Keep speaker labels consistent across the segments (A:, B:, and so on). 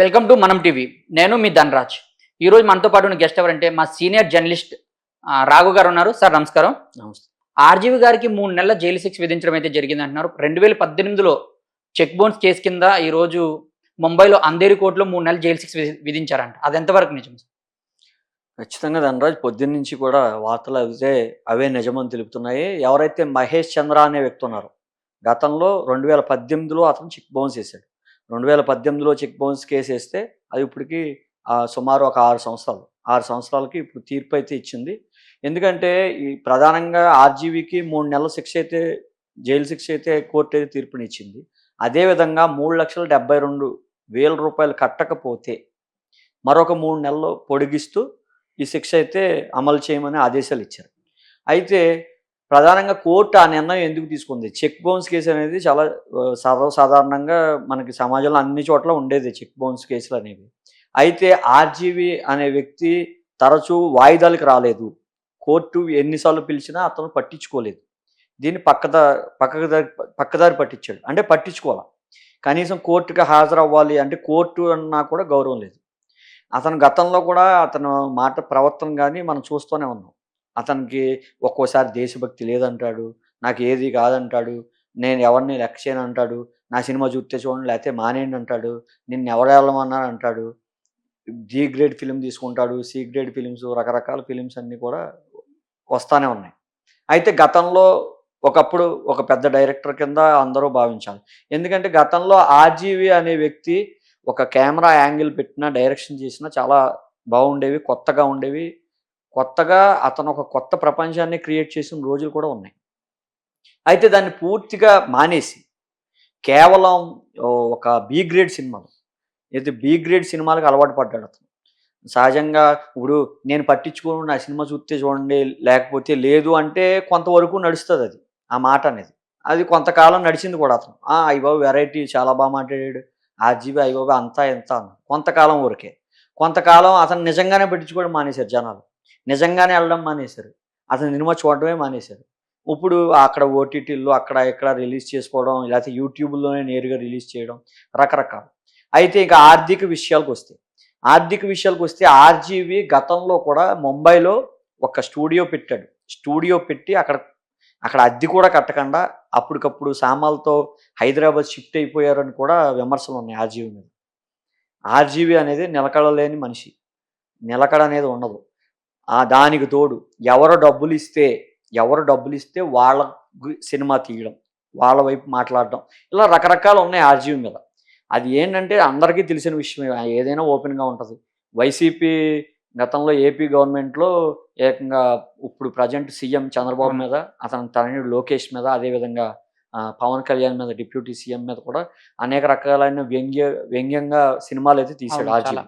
A: Welcome to మనం TV. నేను మీ ధనరాజ్. ఈరోజు మనతో పాటు ఉన్న గెస్ట్ ఎవరంటే మా సీనియర్ జర్నలిస్ట్ రాఘు గారు ఉన్నారు. సార్ నమస్కారం.
B: నమస్తే.
A: ఆర్జీవి గారికి మూడు నెలల జైలు శిక్ష విధించడం అయితే జరిగింది అంటున్నారు. రెండు వేల పద్దెనిమిదిలో చెక్ బౌన్స్ కేసు కింద ఈరోజు ముంబైలో అంధేరి కోర్టులో మూడు నెలల జైలు శిక్ష విధి- విధించారంట. అది ఎంతవరకు నిజం సార్?
B: ఖచ్చితంగా ధనరాజ్ పొద్దున్న నుంచి కూడా వార్తలు అయితే అవే నిజమని తెలుపుతున్నాయి. ఎవరైతే మహేష్ చంద్ర అనే వ్యక్తి ఉన్నారో గతంలో రెండు వేల పద్దెనిమిదిలో అతను చెక్ బౌన్స్ వేసాడు రెండు వేల పద్దెనిమిదిలో చెక్ బౌన్స్ కేసు వేస్తే అది ఇప్పటికి సుమారు ఒక ఆరు సంవత్సరాలు. ఆరు సంవత్సరాలకి ఇప్పుడు తీర్పు అయితే ఇచ్చింది. ఎందుకంటే ఈ ప్రధానంగా ఆర్జీవీకి మూడు నెలల శిక్ష అయితే జైలు శిక్ష అయితే కోర్టు అయితే తీర్పునిచ్చింది. అదేవిధంగా మూడు లక్షల డెబ్బై రెండు వేల రూపాయలు కట్టకపోతే మరొక మూడు నెలలు పొడిగిస్తూ ఈ శిక్ష అయితే అమలు చేయమని ఆదేశాలు ఇచ్చారు. అయితే ప్రధానంగా కోర్టు ఆ నిర్ణయం ఎందుకు తీసుకుంది? చెక్ బౌన్స్ కేసు అనేది చాలా సర్వసాధారణంగా మనకి సమాజంలో అన్ని చోట్ల ఉండేది చెక్ బౌన్స్ కేసులు అనేవి. అయితే ఆర్జీవి అనే వ్యక్తి తరచూ వాయిదాలకు రాలేదు. కోర్టు ఎన్నిసార్లు పిలిచినా అతను పట్టించుకోలేదు. దీన్ని పక్కదారి పక్కదారి పక్కదారి పట్టించాడు. అంటే పట్టించుకోవాలి? కనీసం కోర్టుకి హాజరవ్వాలి అంటే కోర్టు అన్నా కూడా గౌరవం లేదు. అతను గతంలో కూడా అతను మాట ప్రవర్తన కానీ మనం చూస్తూనే ఉన్నాం. అతనికి ఒక్కోసారి దేశభక్తి లేదంటాడు నాకు ఏది కాదంటాడు నేను ఎవరిని లెక్క చేయను అంటాడు నా సినిమా చూస్తే చూడండి లేకపోతే మానేయండి అంటాడు నిన్ను ఎవరు వెళ్ళమన్నారు అంటాడు. డి గ్రేడ్ ఫిలిం తీసుకుంటాడు సి గ్రేడ్ ఫిలిమ్స్ రకరకాల ఫిలిమ్స్ అన్నీ కూడా వస్తానే ఉన్నాయి. అయితే గతంలో ఒకప్పుడు ఒక పెద్ద డైరెక్టర్ కింద అందరూ భావించాలి. ఎందుకంటే గతంలో ఆర్జీవి అనే వ్యక్తి ఒక కెమెరా యాంగిల్ పెట్టినా డైరెక్షన్ చేసినా చాలా బాగుండేవి కొత్తగా ఉండేవి కొత్తగా అతను ఒక కొత్త ప్రపంచాన్ని క్రియేట్ చేసిన రోజులు కూడా ఉన్నాయి. అయితే దాన్ని పూర్తిగా మానేసి కేవలం ఒక బి గ్రేడ్ సినిమాలు అయితే బి గ్రేడ్ సినిమాలకు అలవాటు పడ్డాడు అతను. సహజంగా ఇప్పుడు నేను పట్టించుకోను నా సినిమా చూస్తే చూడండి లేకపోతే లేదు అంటే కొంతవరకు నడుస్తుంది అది ఆ మాట అనేది. అది కొంతకాలం నడిచింది కూడా అతను. ఆ అయ్యబాబు వెరైటీ చాలా బాగా మాట్లాడాడు ఆర్జీబీ అయ్యబాబు అంతా ఎంత అన్న కొంతకాలం వరకే. కొంతకాలం అతను నిజంగానే పట్టించుకోవడం మానేశారు జనాలు. నిజంగానే వెళ్ళడం మానేశారు. అతను సినిమా చూడడమే మానేశారు. ఇప్పుడు అక్కడ ఓటీటీల్లో అక్కడ ఇక్కడ రిలీజ్ చేసుకోవడం లేకపోతే యూట్యూబ్లోనే నేరుగా రిలీజ్ చేయడం రకరకాలు. అయితే ఇక ఆర్థిక విషయాలకు వస్తే ఆర్థిక విషయాలకు వస్తే ఆర్జీవి గతంలో కూడా ముంబైలో ఒక స్టూడియో పెట్టాడు. స్టూడియో పెట్టి అక్కడ అక్కడ అద్దె కూడా కట్టకుండా అప్పటికప్పుడు సామాన్లతో హైదరాబాద్ షిఫ్ట్ అయిపోయారని కూడా విమర్శలు ఉన్నాయి ఆర్జీవి మీద. ఆర్జీవి అనేది నిలకడలేని మనిషి. నిలకడ అనేది ఉండదు. ఆ దానికి తోడు ఎవరు డబ్బులు ఇస్తే ఎవరు డబ్బులు ఇస్తే వాళ్ళ సినిమా తీయడం వాళ్ళ వైపు మాట్లాడడం. ఇలా రకరకాలు ఉన్నాయి ఆర్జీవి మీద. అది ఏంటంటే అందరికీ తెలిసిన విషయం ఏదైనా ఓపెన్గా ఉంటుంది. వైసీపీ గతంలో ఏపీ గవర్నమెంట్లో ఏకంగా ఇప్పుడు ప్రజెంట్ సీఎం చంద్రబాబు మీద అతని తనయుడు లోకేష్ మీద అదేవిధంగా పవన్ కళ్యాణ్ మీద డిప్యూటీ సీఎం మీద కూడా అనేక రకాలైన వ్యంగ్య వ్యంగ్యంగా సినిమాలు అయితే
A: అవును,
B: ఆర్జీవి.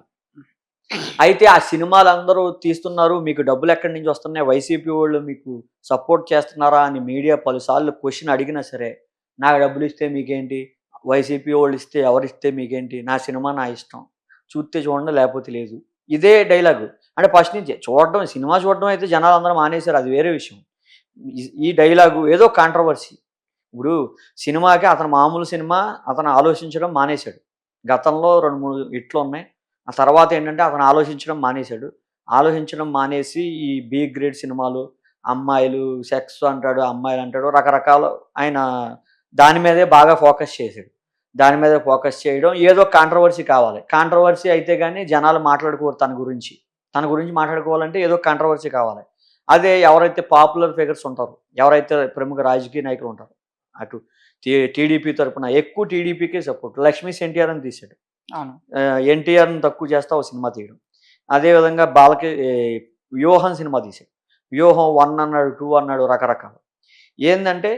B: అయితే ఆ సినిమాలు అందరూ తీస్తున్నారు. మీకు డబ్బులు ఎక్కడి నుంచి వస్తున్నాయి? వైసీపీ వాళ్ళు మీకు సపోర్ట్ చేస్తున్నారా అని మీడియా పలుసార్లు క్వశ్చన్ అడిగినా సరే నాకు డబ్బులు ఇస్తే మీకేంటి? వైసీపీ వాళ్ళు ఇస్తే ఎవరిస్తే మీకేంటి? నా సినిమా నా ఇష్టం. చూస్తే చూడండి లేకపోతే లేదు. ఇదే డైలాగు. అంటే ఫస్ట్ నుంచి చూడడం సినిమా చూడడం అయితే జనాలు అందరూ మానేశారు. అది వేరే విషయం. ఈ- ఈ డైలాగు ఏదో కాంట్రవర్సీ ఇప్పుడు సినిమాకి అతను మామూలు సినిమా అతను ఆలోచించడం మానేశాడు. గతంలో రెండు మూడు ఇట్లు ఉన్నాయి. ఆ తర్వాత ఏంటంటే అతను ఆలోచించడం మానేశాడు. ఆలోచించడం మానేసి ఈ బి గ్రేడ్ సినిమాలు అమ్మాయిలు సెక్స్ అంటాడు అమ్మాయిలు అంటాడు రకరకాల ఆయన దాని మీదే బాగా ఫోకస్ చేశాడు. దాని మీద ఫోకస్ చేయడం ఏదో కాంట్రవర్సీ కావాలి. కాంట్రవర్సీ అయితే కానీ జనాలు మాట్లాడుకోరు తన గురించి. తన గురించి మాట్లాడుకోవాలంటే ఏదో కాంట్రవర్సీ కావాలి. అదే ఎవరైతే పాపులర్ ఫిగర్స్ ఉంటారు ఎవరైతే ప్రముఖ రాజకీయ నాయకులు ఉంటారు అటు టీడీపీ తరఫున ఎక్కువ టీడీపీకే సపోర్ట్. లక్ష్మీ ఎన్టీఆర్ అని తీశాడు. ఎన్టీఆర్ని తక్కువ చేస్తా ఒక సినిమా తీయడం. అదేవిధంగా బాలకి వ్యూహం సినిమా తీశాడు. వ్యూహం వన్ అన్నాడు టూ అన్నాడు రకరకాలు. ఏంటంటే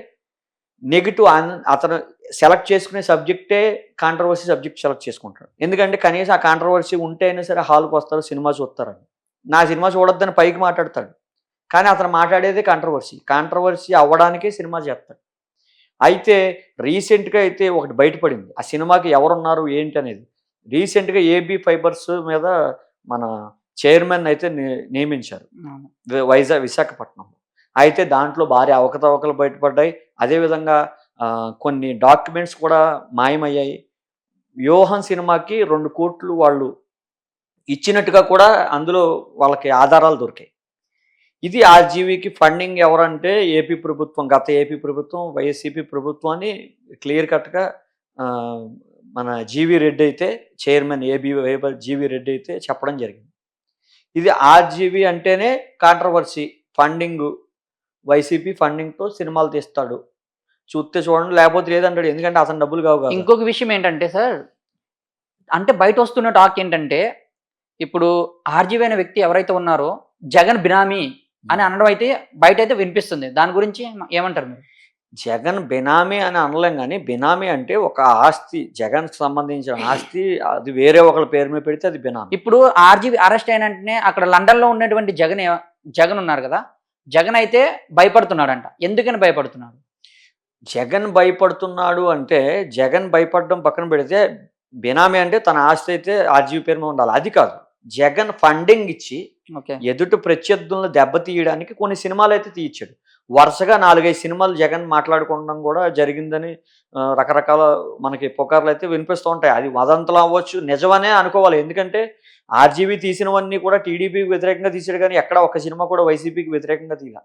B: నెగిటివ్ అతను సెలెక్ట్ చేసుకునే సబ్జెక్టే కాంట్రవర్సీ సబ్జెక్ట్ సెలెక్ట్ చేసుకుంటాడు. ఎందుకంటే కనీసం ఆ కాంట్రవర్సీ ఉంటే అయినా సరే హాల్కి వస్తారు సినిమా చూస్తారని నా సినిమా చూడొద్దని పైకి మాట్లాడతాడు. కానీ అతను మాట్లాడేదే కాంట్రవర్సీ. కాంట్రవర్సీ అవ్వడానికే సినిమా చేస్తాడు. అయితే రీసెంట్గా అయితే ఒకటి బయటపడింది. ఆ సినిమాకి ఎవరున్నారు ఏంటి అనేది రీసెంట్గా ఏబీ ఫైబర్స్ మీద మన చైర్మన్ అయితే నియమించారు. వైజాగ్ విశాఖపట్నం అయితే దాంట్లో భారీ అవకతవకలు బయటపడ్డాయి. అదేవిధంగా కొన్ని డాక్యుమెంట్స్ కూడా మాయమయ్యాయి. వ్యూహం సినిమాకి రెండు కోట్లు వాళ్ళు ఇచ్చినట్టుగా కూడా అందులో వాళ్ళకి ఆధారాలు దొరికాయి. ఇది ఆర్జీవీకి ఫండింగ్ ఎవరంటే ఏపీ ప్రభుత్వం గత ఏపీ ప్రభుత్వం వైఎస్సీపీ ప్రభుత్వాన్ని క్లియర్ కట్గా మన జీవి రెడ్డి అయితే chairman AP fibre GV Reddy అయితే చెప్పడం జరిగింది. ఇది ఆర్జీవీ అంటేనే కాంట్రవర్సీ ఫండింగ్ వైసీపీ ఫండింగ్తో సినిమాలు తీస్తాడు. చూస్తే చూడండి లేకపోతే లేదంటాడు ఎందుకంటే అతను డబ్బులు కావు
A: ఇంకొక విషయం ఏంటంటే సార్ అంటే బయట వస్తున్న టాక్ ఏంటంటే ఇప్పుడు ఆర్జీవీ అనే వ్యక్తి ఎవరైతే ఉన్నారో జగన్ బినామీ అని అనడం అయితే బయట అయితే వినిపిస్తుంది. దాని గురించి ఏమంటారు మీరు?
B: జగన్ బినామీ అని అనలేం కానీ బినామీ అంటే ఒక ఆస్తి జగన్ సంబంధించిన ఆస్తి అది వేరే ఒకళ్ళ పేరు మీద పెడితే అది బినామీ.
A: ఇప్పుడు ఆర్జీవీ అరెస్ట్ అయిన వెంటనే అక్కడ లండన్లో ఉన్నటువంటి జగన్ జగన్ ఉన్నారు కదా జగన్ అయితే భయపడుతున్నాడంట. ఎందుకని భయపడుతున్నాడు?
B: జగన్ భయపడుతున్నాడు అంటే జగన్ భయపడడం పక్కన పెడితే బినామీ అంటే తన ఆస్తి అయితే ఆర్జీవీ పేరు మీద ఉండాలి. అది కాదు. జగన్ ఫండింగ్ ఇచ్చి ఎదుటి ప్రత్యర్థులను దెబ్బతీయడానికి కొన్ని సినిమాలు అయితే తీయించాడు వరుసగా నాలుగైదు సినిమాలు జగన్ మాట్లాడుకోవడం కూడా జరిగిందని రకరకాల మనకి పుకార్లు అయితే వినిపిస్తూ ఉంటాయి. అది వదంతులు అవ్వచ్చు. నిజమనే అనుకోవాలి. ఎందుకంటే ఆర్జీబీ తీసినవన్నీ కూడా టీడీపీకి వ్యతిరేకంగా తీసాడు కానీ ఎక్కడ ఒక సినిమా కూడా వైసీపీకి వ్యతిరేకంగా తీయాల.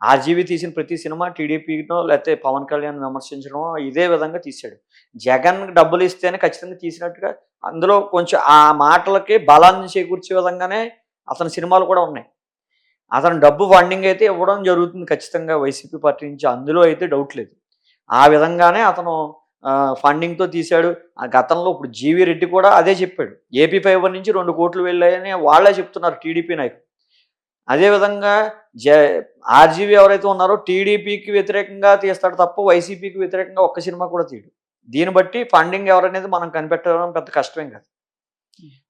B: ఆర్జీబీ తీసిన ప్రతి సినిమా టీడీపీనో లేకపోతే పవన్ కళ్యాణ్ విమర్శించడం ఇదే విధంగా తీశాడు. జగన్ డబ్బులు ఇస్తేనే ఖచ్చితంగా తీసినట్టుగా అందులో కొంచెం ఆ మాటలకి బలాన్ని చేకూర్చే విధంగానే అతని సినిమాలు కూడా ఉన్నాయి. అతను డబ్బు ఫండింగ్ అయితే ఇవ్వడం జరుగుతుంది ఖచ్చితంగా వైసీపీ పార్టీ నుంచి. అందులో అయితే డౌట్ లేదు. ఆ విధంగానే అతను ఫండింగ్తో తీశాడు. ఆ గతంలో ఇప్పుడు జీవి రెడ్డి కూడా అదే చెప్పాడు. ఏపీ ఫైబర్ నుంచి రెండు కోట్లు వెళ్ళాయని వాళ్ళే చెప్తున్నారు టీడీపీ నాయకులు. అదేవిధంగా జ ఆర్జీవీ ఎవరైతే ఉన్నారో టీడీపీకి వ్యతిరేకంగా తీస్తాడు తప్ప వైసీపీకి వ్యతిరేకంగా ఒక్క సినిమా కూడా తీయడు. దీన్ని బట్టి ఫండింగ్ ఎవరనేది మనం కనిపెట్టడం పెద్ద కష్టమేం కాదు.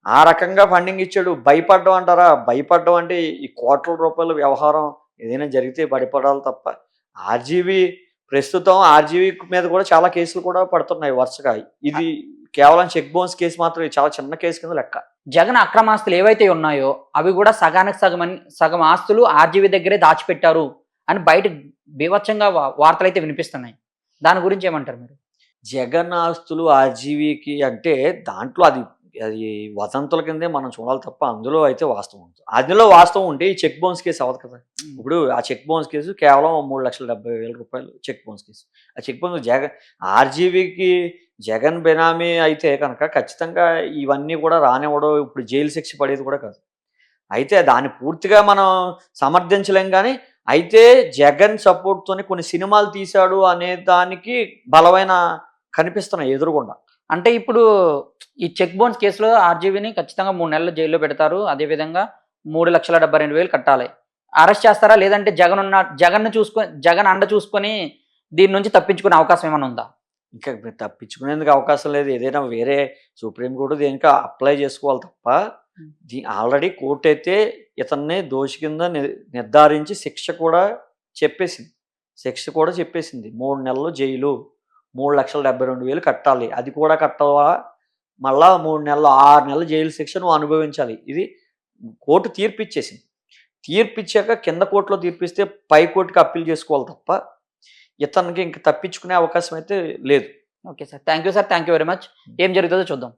B: ఆ రకంగా ఫండింగ్ ఇచ్చాడు. భయపడ్డం అంటారా? భయపడ్డం అంటే ఈ కోట్ల రూపాయల వ్యవహారం ఏదైనా జరిగితే భయపడాలి తప్ప. ఆర్జీవీ ప్రస్తుతం ఆర్జీవీ మీద కూడా చాలా కేసులు కూడా పడుతున్నాయి వరుసగా. ఇది కేవలం చెక్ బౌన్స్ కేసు మాత్రం చాలా చిన్న కేసు కింద లెక్క.
A: జగన్ అక్రమాస్తులు ఏవైతే ఉన్నాయో అవి కూడా సగానికి సగం సగం ఆస్తులు ఆర్జీవీ దగ్గరే దాచిపెట్టారు అని బయట బీభత్సంగా వార్తలు అయితే వినిపిస్తున్నాయి. దాని గురించి ఏమంటారు మీరు?
B: జగన్ ఆస్తులు ఆర్జీవీకి అంటే దాంట్లో అది అది వదంతుల కిందే మనం చూడాలి తప్ప అందులో అయితే వాస్తవం ఉంటుంది అందులో వాస్తవం ఉంటే ఈ చెక్ బౌన్స్ కేసు అవ్వదు కదా. ఇప్పుడు ఆ చెక్ బౌన్స్ కేసు కేవలం మూడు లక్షల డెబ్బై వేల రూపాయలు చెక్ బౌన్స్ కేసు. ఆ చెక్ బౌన్స్ జగన్ ఆర్జీవీకి జగన్ బెనామీ అయితే కనుక ఖచ్చితంగా ఇవన్నీ కూడా రానివ్వడం ఇప్పుడు జైలు శిక్ష పడేది కూడా కాదు. అయితే దాన్ని పూర్తిగా మనం సమర్థించలేం కానీ అయితే జగన్ సపోర్ట్తోని కొన్ని సినిమాలు తీశాడు అనే దానికి బలమైన కనిపిస్తున్నాయి ఎదురుగుండా.
A: అంటే ఇప్పుడు ఈ చెక్ బౌన్స్ కేసులో ఆర్జీవీని ఖచ్చితంగా మూడు నెలలు జైల్లో పెడతారు. అదేవిధంగా మూడు లక్షల డెబ్బై రెండు వేలు కట్టాలి. అరెస్ట్ చేస్తారా? లేదంటే జగన్ ఉన్న జగన్ చూసుకొని జగన్ అండ చూసుకొని దీని నుంచి తప్పించుకునే అవకాశం ఏమైనా ఉందా?
B: ఇంకా మీరు తప్పించుకునేందుకు అవకాశం లేదు. ఏదైనా వేరే సుప్రీంకోర్టు దేనికి అప్లై చేసుకోవాలి తప్ప. దీ ఆల్రెడీ కోర్టు అయితే ఇతన్ని దోషి కింద నిర్ధారించి శిక్ష కూడా చెప్పేసింది. శిక్ష కూడా చెప్పేసింది. మూడు నెలలు జైలు. మూడు లక్షల డెబ్బై రెండు వేలు కట్టాలి. అది కూడా కట్టవా? మళ్ళా మూడు నెలలు ఆరు నెలలు జైలు శిక్ష నువ్వు అనుభవించాలి. ఇది కోర్టు తీర్పు ఇచ్చేసింది తీర్పు ఇచ్చాక కింద కోర్టులో తీర్పిస్తే పై కోర్టుకి అప్పీల్ చేసుకోవాలి తప్ప ఇతనికి ఇంక తప్పించుకునే అవకాశం అయితే లేదు.
A: Okay sir. Thank you sir. Thank you very much. ఏం జరుగుతుందో చూద్దాం.